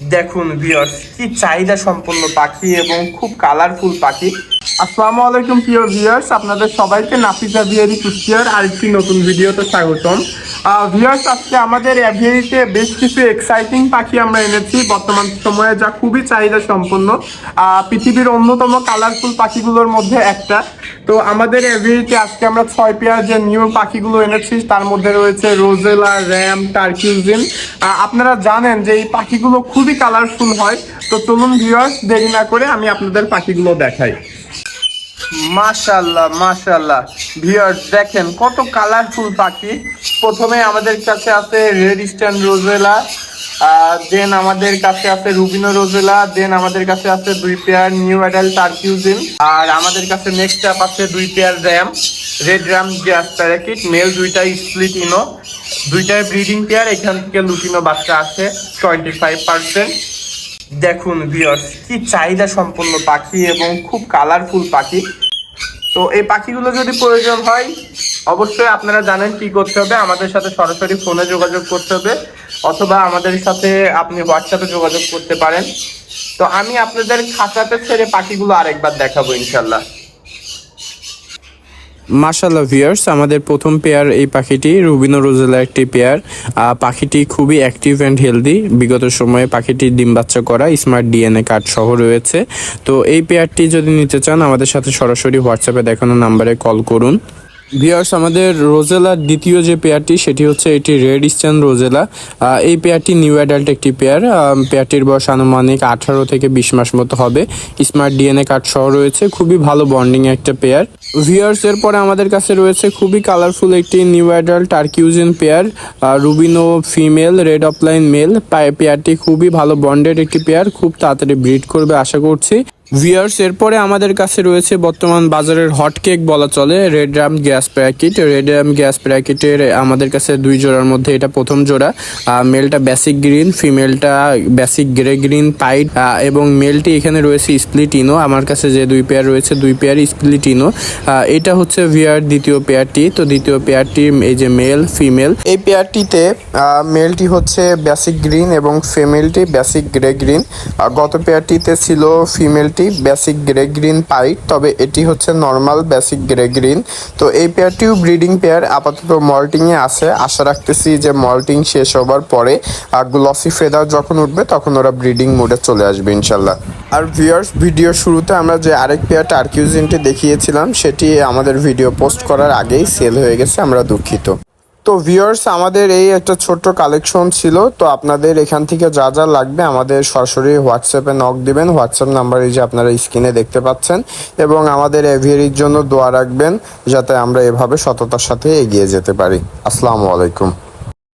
দেখুন ভিওর্স কি চাহিদা সম্পন্ন পাখি এবং খুব কালারফুল পাখি। আসসালামু আলাইকুম প্রিয় ভিউয়ার্স আপনাদের সবাইকে নাফিসা ভিয়ারি কুষ্টিয়ার আরেকটি নতুন ভিডিওতে স্বাগতম। ভিউয়ার্স আজকে আমাদের অ্যাভিয়ারিতে বেশ কিছু এক্সাইটিং পাখি আমরা এনেছি। বর্তমান সময়ে যা খুবই চাহিদা সম্পন্ন। পৃথিবীর অন্যতম কালারফুল পাখিগুলোর মধ্যে একটা। তো আমাদের অ্যাভিয়ারিতে আজকে আমরা ছয় পেয়ার যে নিউ পাখিগুলো এনেছি, তার মধ্যে রয়েছে রোজেলা র্যাম টার্কিউজিন আপনারা জানেন যে এই পাখিগুলো খুবই কালারফুল হয়। তো চলুন ভিউয়ার্স দেরি না করে আমি আপনাদের পাখিগুলো দেখাই। মাশাল্লাহ মাশাল্লাহ ভিউয়ার্স দেখেন কত কালারফুল পাখি। প্রথমে আমাদের কাছে আছে রেড ইস্টার্ন রোজেলা দেন আমাদের কাছে আছে রুবিনো রোজেলা দেন আমাদের কাছে আছে দুই পেয়ার নিউ অ্যাডাল্ট টার্কিউজিন আর আমাদের কাছে নেক্সট আপ আছে দুই pair rump, red rump grass parakeet, male দুইটাই স্প্লিট ইনো, দুইটাই ব্রিডিং পেয়ার, এখান থেকে লুটিনো বাচ্চা আছে টোয়েন্টি ফাইভ পার্সেন্ট। দেখুন ভিউয়ার্স কি চাহিদা সম্পন্ন পাখি এবং খুব কালারফুল পাখি। তো এই পাখিগুলো যদি প্রয়োজন হয় অবশ্যই আপনারা জানেন কি করতে হবে। আমাদের সাথে সরাসরি ফোনে যোগাযোগ করতে হবে অথবা আমাদের সাথে আপনি হোয়াটসঅ্যাপে যোগাযোগ করতে পারেন। তো আমি আপনাদের খাঁচাতে ছেড়ে পাখিগুলো আরেকবার দেখাবো ইনশাল্লাহ মার্শাল্লাহ ভিয়ার্স আমাদের প্রথম পেয়ার এই পাখিটি রুবিনো রোজেলা একটি পেয়ার পাখিটি খুবই অ্যাক্টিভ অ্যান্ড হেলদি বিগত সময়ে পাখিটির ডিম বাচ্চা করা স্মার্ট ডিএনএ কার্ড সহ রয়েছে। তো এই পেয়ারটি যদি নিতে চান, আমাদের সাথে সরাসরি হোয়াটসঅ্যাপে দেখানো নাম্বারে কল করুন। ভিয়ার্স আমাদের রোজেলার দ্বিতীয় যে পেয়ারটি সেটি হচ্ছে এটি রেড স্ট্যান রোজেলা এই পেয়ারটি নিউ অ্যাডাল্ট একটি পেয়ার পেয়ারটির বয়স আনুমানিক আঠারো থেকে বিশ মাস মতো হবে। স্মার্ট ডিএনএ কার্ড সহ রয়েছে। খুবই ভালো বন্ডিং একটা পেয়ার ভিয়ার্স এর পরে আমাদের কাছে রয়েছে খুবই কালারফুল একটি new adult turquoisine pair rubino female red opaline male পেয়ারটি খুবই ভালো বন্ডেড একটি পেয়ার খুব তাড়াতাড়ি ব্রিড করবে, আশা করছি। ভিয়ার্স এরপরে আমাদের কাছে রয়েছে বর্তমান বাজারের হট কেক বলা চলে red rump grass parakeet red rump grass প্যাকেটের আমাদের কাছে দুই জোড়ার মধ্যে এটা প্রথম জোড়া। মেলটা বেসিক গ্রিন ফিমেলটা বেসিক গ্রে গ্রিন পাইট এবং মেলটি এখানে রয়েছে স্প্লিট ইনো আমার কাছে যে দুই পেয়ার রয়েছে, দুই পেয়ার স্প্লিট ইনো এটা হচ্ছে ভিয়ার দ্বিতীয় পেয়ারটি তো দ্বিতীয় পেয়ারটি এই যে মেল ফিমেল এই পেয়ারটিতে মেলটি হচ্ছে বেসিক গ্রিন এবং ফিমেলটি বেসিক গ্রে গ্রিন গত পেয়ারটিতে ছিল ফিমেলটি বেসিক গ্রে গ্রিন পাইট তবে এটি হচ্ছে নর্মাল বেসিক গ্রে গ্রিন তো এই পেয়ারটিও ব্রিডিং পেয়ার, আপাতত মল্টিংয়ে আছে। আশা রাখতেছি যে মল্টিং শেষ হবার পরে গ্লসি ফেদার যখন উঠবে, তখন ওরা ব্রিডিং মোডে চলে আসবে, ইনশাল্লাহ। আর ভিউয়ার্স ভিডিও শুরুতে আমরা যে আরেক পেয়ার টার্কিউজিনটি দেখিয়েছিলাম, সেটি আমাদের ভিডিও পোস্ট করার আগেই সেল হয়ে গেছে, আমরা দুঃখিত। তো ভিউয়ার্স আমাদের এই একটা ছোট্ট কালেকশন ছিল, তো আপনাদের এখান থেকে যা যা লাগবে আমাদের সরাসরি হোয়াটসঅ্যাপে নক দিবেন। হোয়াটসঅ্যাপ নাম্বার এই যে আপনারা স্ক্রিনে দেখতে পাচ্ছেন। এবং আমাদের এভিয়ারির জন্য দোয়া রাখবেন, যাতে আমরা এভাবে সততার সাথে এগিয়ে যেতে পারি। আসসালামু আলাইকুম।